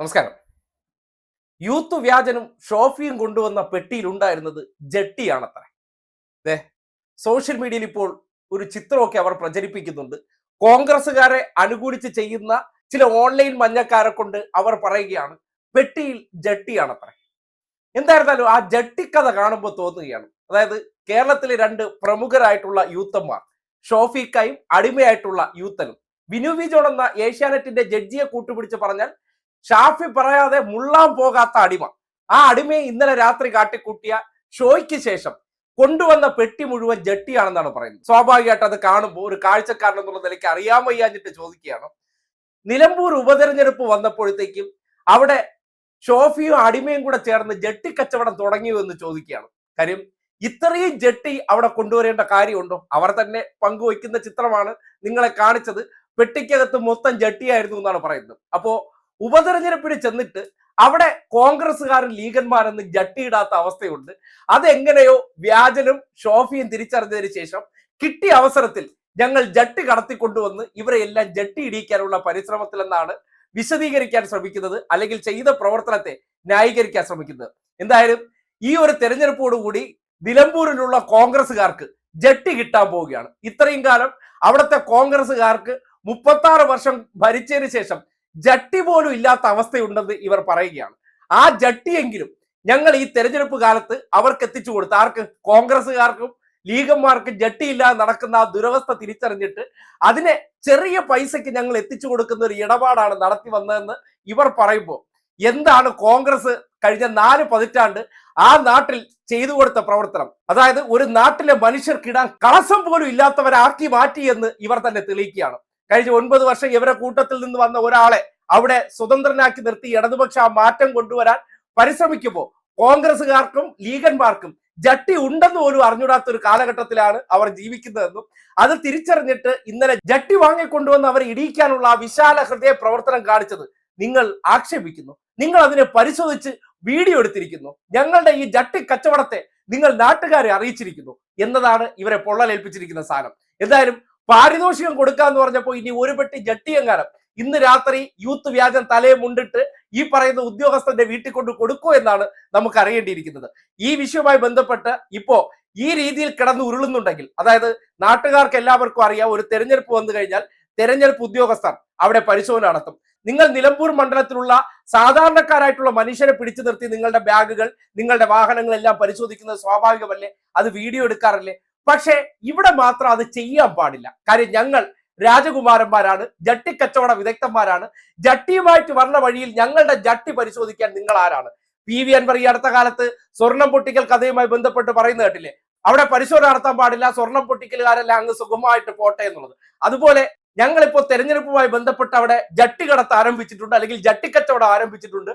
നമസ്കാരം. യൂത്ത് വ്യാജനും ഷോഫിയും കൊണ്ടുവന്ന പെട്ടിയിലുണ്ടായിരുന്നത് ജട്ടിയാണത്രേ. ദേ സോഷ്യൽ മീഡിയയിൽ ഇപ്പോൾ ഒരു ചിത്രമൊക്കെ അവർ പ്രചരിപ്പിക്കുന്നുണ്ട്. കോൺഗ്രസ്സുകാരെ അനുകൂലിച്ച് ചെയ്യുന്ന ചില ഓൺലൈൻ മഞ്ഞക്കാരെ കൊണ്ട് അവർ പറയുകയാണ് പെട്ടിയിൽ ജട്ടിയാണത്രേ. എന്തായിരുന്നാലും ആ ജട്ടിക്കഥ കാണുമ്പോൾ തോന്നുകയാണ്. അതായത് കേരളത്തിലെ രണ്ട് പ്രമുഖരായിട്ടുള്ള യൂത്തന്മാർ ഷോഫിക്കായും അടിമയായിട്ടുള്ള യൂത്തനും. വിനു വി ജോൺ എന്ന ഏഷ്യാനെറ്റിന്റെ ജഡ്ജിയെ കൂട്ടുപിടിച്ച് പറഞ്ഞാൽ ഷാഫി പറയാതെ മുള്ളാൻ പോകാത്ത അടിമ. ആ അടിമയെ ഇന്നലെ രാത്രി കാട്ടിക്കൂട്ടിയ ഷോയ്ക്ക് ശേഷം കൊണ്ടുവന്ന പെട്ടി മുഴുവൻ ജട്ടിയാണെന്നാണ് പറയുന്നത്. സ്വാഭാവികമായിട്ട് അത് കാണുമ്പോൾ ഒരു കാഴ്ചക്കാരൻ എന്നുള്ള നിലയ്ക്ക് അറിയാൻ വയ്യാഞ്ഞിട്ട് ചോദിക്കുകയാണ്. നിലമ്പൂർ ഉപതെരഞ്ഞെടുപ്പ് വന്നപ്പോഴത്തേക്കും അവിടെ ഷോഫിയും അടിമയും കൂടെ ചേർന്ന് ജട്ടി കച്ചവടം തുടങ്ങിയോ എന്ന് ചോദിക്കുകയാണ്. കാര്യം ഇത്രയും ജട്ടി അവിടെ കൊണ്ടുവരേണ്ട കാര്യമുണ്ടോ? അവർ തന്നെ പങ്കുവയ്ക്കുന്ന ചിത്രമാണ് നിങ്ങളെ കാണിച്ചത്. പെട്ടിക്കകത്ത് മൊത്തം ജട്ടിയായിരുന്നു എന്നാണ് പറയുന്നത്. അപ്പോ ഉപതെരഞ്ഞെടുപ്പിന് ചെന്നിട്ട് അവിടെ കോൺഗ്രസ്സുകാരും ലീഗന്മാരെന്ന് ജട്ടിയിടാത്ത അവസ്ഥയുണ്ട്. അതെങ്ങനെയോ വ്യാജനും ഷോഫിയും തിരിച്ചറിഞ്ഞതിന് ശേഷം കിട്ടിയ അവസരത്തിൽ ഞങ്ങൾ ജട്ടി കടത്തിക്കൊണ്ടുവന്ന് ഇവരെ എല്ലാം ജട്ടി ഇടിയിക്കാനുള്ള പരിശ്രമത്തിലെന്നാണ് വിശദീകരിക്കാൻ ശ്രമിക്കുന്നത് അല്ലെങ്കിൽ ചെയ്ത പ്രവർത്തനത്തെ ന്യായീകരിക്കാൻ ശ്രമിക്കുന്നത്. എന്തായാലും ഈ ഒരു തെരഞ്ഞെടുപ്പോടുകൂടി നിലമ്പൂരിലുള്ള കോൺഗ്രസ്സുകാർക്ക് ജട്ടി കിട്ടാൻ പോവുകയാണ്. ഇത്രയും കാലം അവിടുത്തെ കോൺഗ്രസ്സുകാർക്ക് മുപ്പത്തി വർഷം ഭരിച്ചതിന് ശേഷം ജട്ടി പോലും ഇല്ലാത്ത അവസ്ഥയുണ്ടെന്ന് ഇവർ പറയുകയാണ്. ആ ജട്ടിയെങ്കിലും ഞങ്ങൾ ഈ തെരഞ്ഞെടുപ്പ് കാലത്ത് അവർക്ക് എത്തിച്ചു കൊടുത്ത് ആർക്ക് കോൺഗ്രസ്സുകാർക്കും ലീഗന്മാർക്കും ജട്ടിയില്ലാതെ നടക്കുന്ന ആ ദുരവസ്ഥ തിരിച്ചറിഞ്ഞിട്ട് അതിനെ ചെറിയ പൈസയ്ക്ക് ഞങ്ങൾ എത്തിച്ചു കൊടുക്കുന്ന ഒരു ഇടപാടാണ് നടത്തി വന്നതെന്ന് ഇവർ പറയുമ്പോൾ എന്താണ് കോൺഗ്രസ് കഴിഞ്ഞ നാല് പതിറ്റാണ്ട് ആ നാട്ടിൽ ചെയ്തു കൊടുത്ത പ്രവർത്തനം? അതായത് ഒരു നാട്ടിലെ മനുഷ്യർക്കിടാൻ കളസം പോലും ഇല്ലാത്തവരാക്കി മാറ്റി എന്ന് ഇവർ തന്നെ തെളിയിക്കുകയാണ്. കഴിഞ്ഞ ഒൻപത് വർഷം ഇവരെ കൂട്ടത്തിൽ നിന്ന് വന്ന ഒരാളെ അവിടെ സ്വതന്ത്രനാക്കി നിർത്തി ഇടതുപക്ഷ ആ മാറ്റം കൊണ്ടുവരാൻ പരിശ്രമിക്കുമ്പോൾ കോൺഗ്രസുകാർക്കും ലീഗന്മാർക്കും ജട്ടി ഉണ്ടെന്ന് പോലും അറിഞ്ഞൂടാത്ത ഒരു കാലഘട്ടത്തിലാണ് അവർ ജീവിക്കുന്നതെന്നും അത് തിരിച്ചറിഞ്ഞിട്ട് ഇന്നലെ ജട്ടി വാങ്ങിക്കൊണ്ടുവന്ന് അവരെ ഇടിയിക്കാനുള്ള ആ വിശാല ഹൃദയ പ്രവർത്തനം കാണിച്ചത് നിങ്ങൾ ആക്ഷേപിക്കുന്നു. നിങ്ങൾ അതിനെ പരിശോധിച്ച് വീഡിയോ എടുത്തിരിക്കുന്നു. ഞങ്ങളുടെ ഈ ജട്ടി കച്ചവടത്തെ നിങ്ങൾ നാട്ടുകാരെ അറിയിച്ചിരിക്കുന്നു എന്നതാണ് ഇവരെ പൊള്ളലേൽപ്പിച്ചിരിക്കുന്ന സാധനം. എന്തായാലും പാരിതോഷികം കൊടുക്കാന്ന് പറഞ്ഞപ്പോൾ ഇനി ഒരു പെട്ടി ജട്ടിയങ്കാരം ഇന്ന് രാത്രി യൂത്ത് വ്യാജം തലയെ മുണ്ടിട്ട് ഈ പറയുന്ന ഉദ്യോഗസ്ഥന്റെ വീട്ടിൽ കൊണ്ട് കൊടുക്കൂ എന്നാണ് നമുക്ക് അറിയേണ്ടിയിരിക്കുന്നത്. ഈ വിഷയവുമായി ബന്ധപ്പെട്ട് ഇപ്പോ ഈ രീതിയിൽ കിടന്ന് ഉരുളുന്നുണ്ടെങ്കിൽ അതായത് നാട്ടുകാർക്ക് എല്ലാവർക്കും അറിയാം ഒരു തെരഞ്ഞെടുപ്പ് വന്നു കഴിഞ്ഞാൽ തെരഞ്ഞെടുപ്പ് ഉദ്യോഗസ്ഥർ അവിടെ പരിശോധന നടത്തും. നിങ്ങൾ നിലമ്പൂർ മണ്ഡലത്തിലുള്ള സാധാരണക്കാരായിട്ടുള്ള മനുഷ്യരെ പിടിച്ചു നിർത്തി നിങ്ങളുടെ ബാഗുകൾ നിങ്ങളുടെ വാഹനങ്ങളെല്ലാം പരിശോധിക്കുന്നത് സ്വാഭാവികമല്ലേ? അത് വീഡിയോ എടുക്കാറില്ലേ? പക്ഷേ ഇവിടെ മാത്രം അത് ചെയ്യാൻ പാടില്ല. കാര്യം ഞങ്ങൾ രാജകുമാരന്മാരാണ് ജട്ടി കച്ചവട വിദഗ്ധന്മാരാണ്. ജട്ടിയുമായിട്ട് വരണ വഴിയിൽ ഞങ്ങളുടെ ജട്ടി പരിശോധിക്കാൻ നിങ്ങൾ ആരാണ്? പി വി അൻവർ ഈ അടുത്ത കാലത്ത് സ്വർണം പൊട്ടിക്കൽ കഥയുമായി ബന്ധപ്പെട്ട് പറയുന്ന കേട്ടില്ലേ? അവിടെ പരിശോധന നടത്താൻ പാടില്ല സ്വർണം പൊട്ടിക്കലുകാരെല്ലാം അങ്ങ് സുഖമായിട്ട് പോട്ടെ എന്നുള്ളത്. അതുപോലെ ഞങ്ങളിപ്പോൾ തെരഞ്ഞെടുപ്പുമായി ബന്ധപ്പെട്ട് അവിടെ ജട്ടി കടത്ത് ആരംഭിച്ചിട്ടുണ്ട് അല്ലെങ്കിൽ ജട്ടിക്കച്ചവടം ആരംഭിച്ചിട്ടുണ്ട്.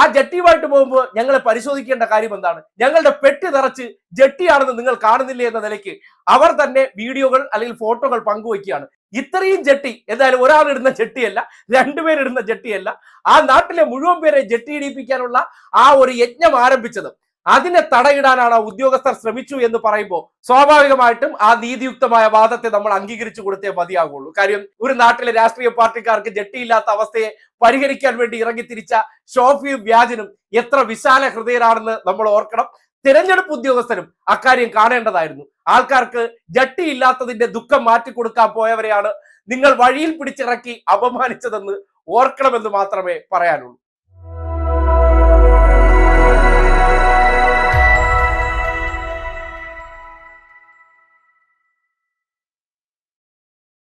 ആ ജട്ടിയുമായിട്ട് പോകുമ്പോൾ ഞങ്ങളെ പരിശോധിക്കേണ്ട കാര്യം എന്താണ്? ഞങ്ങളുടെ പെട്ടി നിറച്ച് ജട്ടിയാണെന്ന് നിങ്ങൾ കാണുന്നില്ലേ എന്ന നിലയ്ക്ക് അവർ തന്നെ വീഡിയോകൾ അല്ലെങ്കിൽ ഫോട്ടോകൾ പങ്കുവയ്ക്കുകയാണ്. ഇത്രയും ജട്ടി എന്തായാലും ഒരാൾ ഇടുന്ന ജട്ടിയല്ല രണ്ടുപേരിടുന്ന ജട്ടിയല്ല ആ നാട്ടിലെ മുഴുവൻ പേരെ ജട്ടി ഇടിപ്പിക്കാനുള്ള ആ ഒരു യജ്ഞം ആരംഭിച്ചത്. അതിനെ തടയിടാനാണ് ഉദ്യോഗസ്ഥർ ശ്രമിച്ചു എന്ന് പറയുമ്പോൾ സ്വാഭാവികമായിട്ടും ആ നീതിയുക്തമായ വാദത്തെ നമ്മൾ അംഗീകരിച്ചു കൊടുത്തേ മതിയാകുള്ളൂ കാര്യം ഒരു നാട്ടിലെ രാഷ്ട്രീയ പാർട്ടിക്കാർക്ക് ജട്ടിയില്ലാത്ത അവസ്ഥയെ പരിഹരിക്കാൻ വേണ്ടി ഇറങ്ങിത്തിരിച്ച ഷോഫിയും വ്യാജനും എത്ര വിശാല ഹൃദയരാണെന്ന് നമ്മൾ ഓർക്കണം. തിരഞ്ഞെടുപ്പ് ഉദ്യോഗസ്ഥരും അക്കാര്യം കാണേണ്ടതായിരുന്നു. ആൾക്കാർക്ക് ജട്ടിയില്ലാത്തതിന്റെ ദുഃഖം മാറ്റിക്കൊടുക്കാൻ പോയവരെയാണ് നിങ്ങൾ വഴിയിൽ പിടിച്ചിറക്കി അപമാനിച്ചതെന്ന് ഓർക്കണമെന്ന് മാത്രമേ പറയാനുള്ളൂ.